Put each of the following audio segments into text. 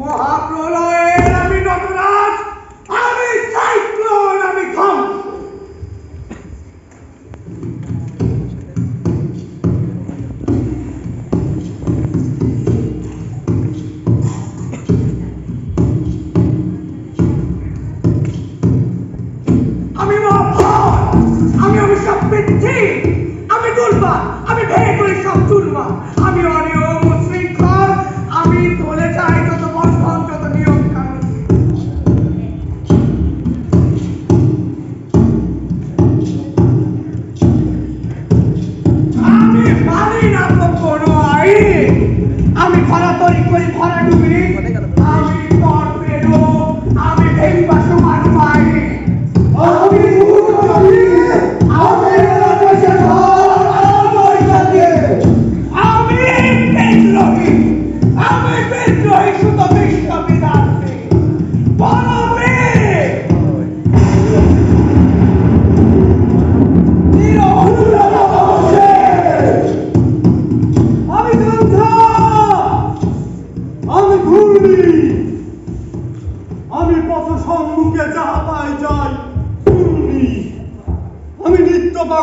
More uproar করি করি ভরা ডুবে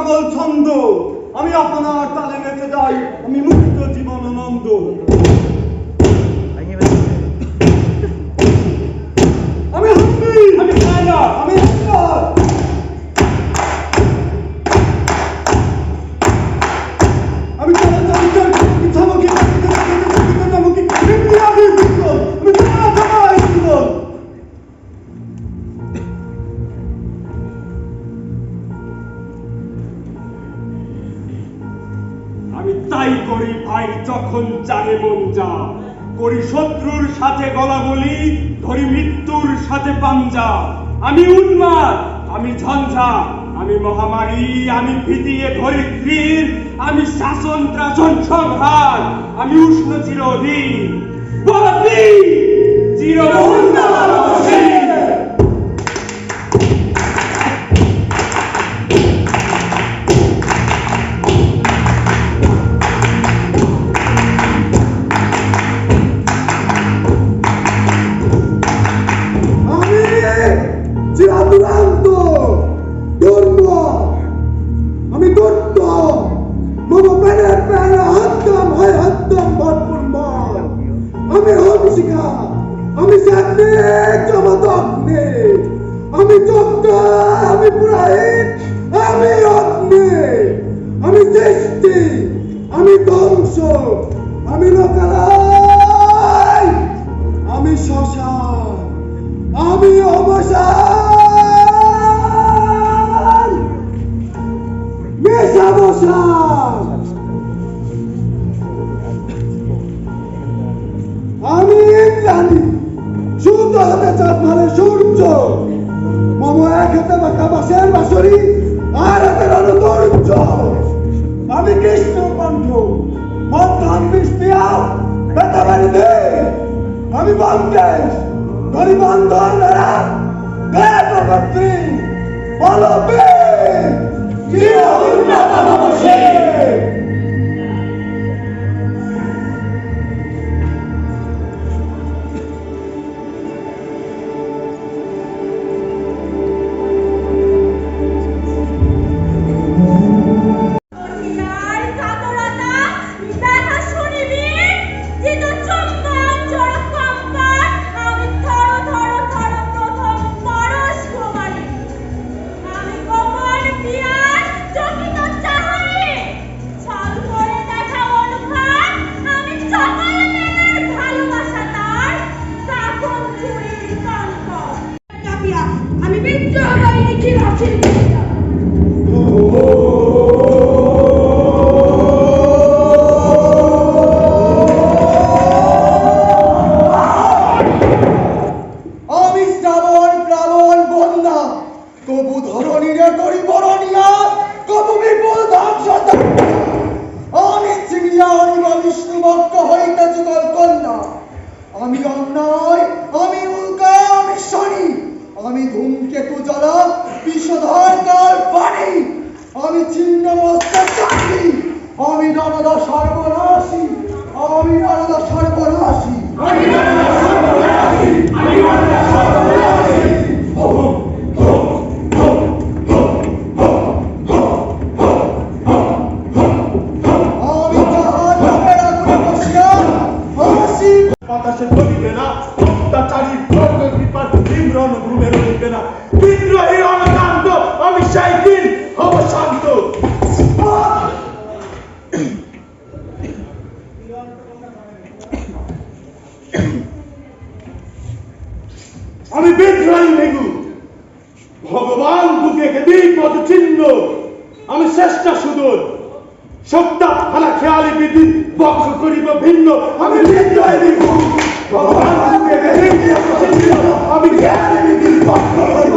পাগল ছন্দ। আমি আপনার তালে মেতে যাই আমি মুক্ত জীবন নন্দ তখন জানে মন যা, করি শত্রুর সাথে গলা বলি ধরি মৃত্যুর সাথে পাঞ্জা। আমি উন্মাদ, আমি ঝঞ্ঝা, আমি মহামারী, আমি ভীতিয়ে ধরিত্রীর আমি শাসন ত্রাসন সংহার, আমি উষ্ণ চিরধীর চিরমহন্না বংশ আমি লোকালয় আমি শ্মশান। আমি অবসান। মেশাবসান আমি ইন্দ্রাণী। সুন্দর হতে চাঁদ মানে সূর্য। ወንዱ ሞታን ሚስትያው በተበልቤ በሚባንደጅ በሪባንዶነራ በተፈፊ ሞሎቤ ይሁና ተመሸ প্রত্যেকটি অবিনন্দ সর্বনাশী। অবিনন্দ সর্বনাশী। চেষ্টা সুদূর। সত্তা খালা খেয়ালি বিধি বক্ষ করিব ভিন্ন। আমি ভিন্ন আমি খেয়ালি বিধি বক্ষ করিব